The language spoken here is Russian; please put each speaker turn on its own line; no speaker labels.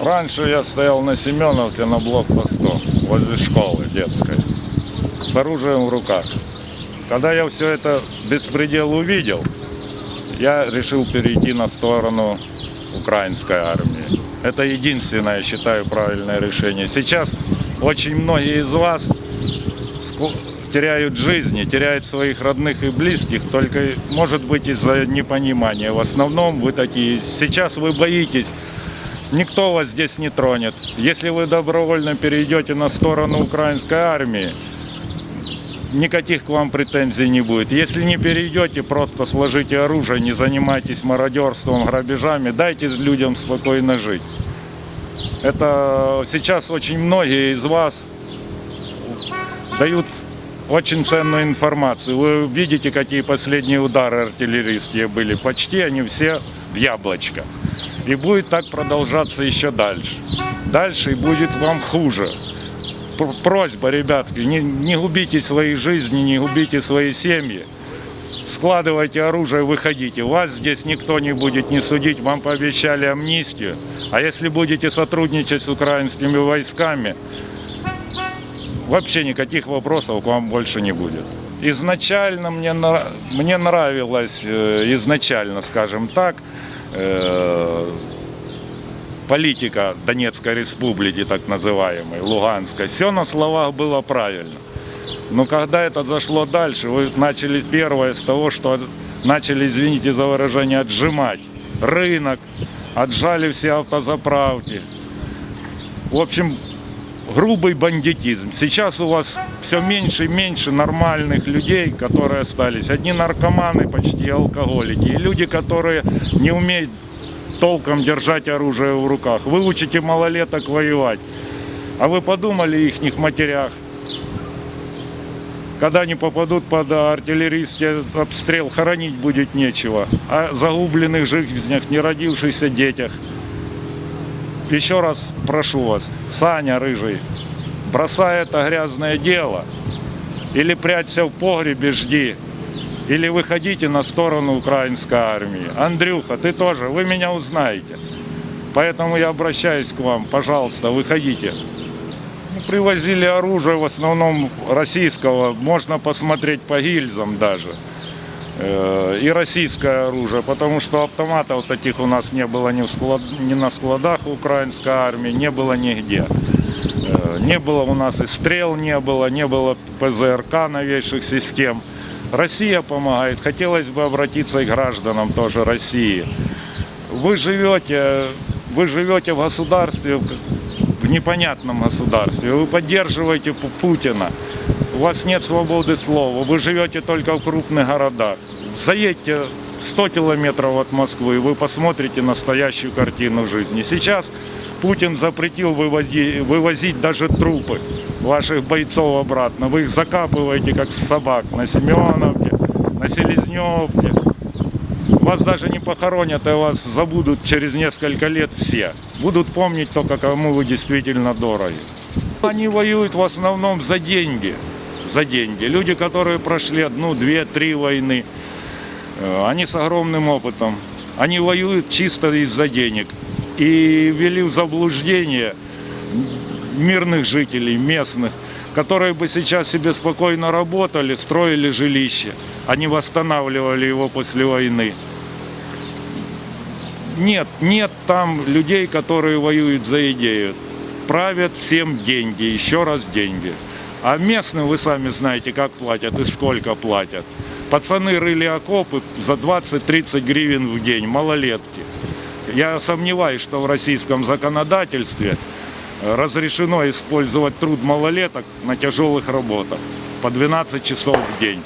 Раньше я стоял на Семеновке на блокпосту возле школы детской с оружием в руках. Когда я все это беспредел увидел, я решил перейти на сторону украинской армии. Это единственное, я считаю, правильное решение. Сейчас очень многие из вас теряют жизни, теряют своих родных и близких, только, может быть, из-за непонимания. В основном вы такие. Сейчас вы боитесь Никто вас здесь не тронет. Если вы добровольно перейдете на сторону украинской армии, никаких к вам претензий не будет. Если не перейдете, просто сложите оружие, не занимайтесь мародерством, грабежами, дайте людям спокойно жить. Это сейчас очень многие из вас дают очень ценную информацию. Вы видите, какие последние удары артиллерийские были. Почти они все яблочко. И будет так продолжаться еще дальше. Дальше и будет вам хуже. Просьба, ребятки, не, не губите свои жизни, не губите свои семьи. Складывайте оружие, выходите. Вас здесь никто не будет не судить, вам пообещали амнистию. А если будете сотрудничать с украинскими войсками, вообще никаких вопросов к вам больше не будет. Изначально мне, мне нравилось, э, изначально, скажем так, политика Донецкой республики, так называемой, Луганской. Все на словах было правильно. Но когда это зашло дальше, вы начали первое с того, что начали, извините за выражение, отжимать рынок, отжали все автозаправки. В общем, грубый бандитизм. Сейчас у вас все меньше и меньше нормальных людей, которые остались. Одни наркоманы, почти алкоголики. И люди, которые не умеют толком держать оружие в руках. Вы учите малолеток воевать. А вы подумали о их матерях? Когда они попадут под артиллерийский обстрел, хоронить будет нечего. О загубленных жизнях, не родившихся детях. Еще раз прошу вас, Саня Рыжий, бросай это грязное дело. Или прячься в погребе, жди. Или выходите на сторону украинской армии. Андрюха, ты тоже, вы меня узнаете. Поэтому я обращаюсь к вам, пожалуйста, выходите. Ну, Привозили оружие в основном российского, можно посмотреть по гильзам даже. Э, И российское оружие, потому что автоматов таких у нас не было ни, в склад, ни на складах украинской армии, не было нигде. Э, Не было у нас и стрел, не было, не было ПЗРК новейших систем. Россия помогает. Хотелось бы обратиться и к гражданам тоже России. Вы живете, вы живете в государстве, непонятном государстве. Вы поддерживаете Пу- Путина. У вас нет свободы слова. Вы живете только в крупных городах. Заедьте 100 километров от Москвы, и вы посмотрите настоящую картину жизни. Сейчас Путин запретил выводи- вывозить даже трупы ваших бойцов обратно. Вы их закапываете, как собак, на Семеновке, на Селезневке. Вас даже не похоронят, и вас забудут через несколько лет все. Будут помнить только, кому вы действительно дороги. Они воюют в основном за деньги. За деньги. Люди, которые прошли одну, две, три войны, э, они с огромным опытом. Они воюют чисто из-за денег. И ввели в заблуждение мирных жителей, местных, которые бы сейчас себе спокойно работали, строили жилище, а не восстанавливали его после войны. Нет, нет там людей, которые воюют за идею. Правят всем деньги, еще раз деньги. А местным, вы сами знаете, как платят и сколько платят. Пацаны рыли окопы за 20-30 гривен в день, малолетки. Я сомневаюсь, что в российском законодательстве э, разрешено использовать труд малолеток на тяжелых работах по 12 часов в день.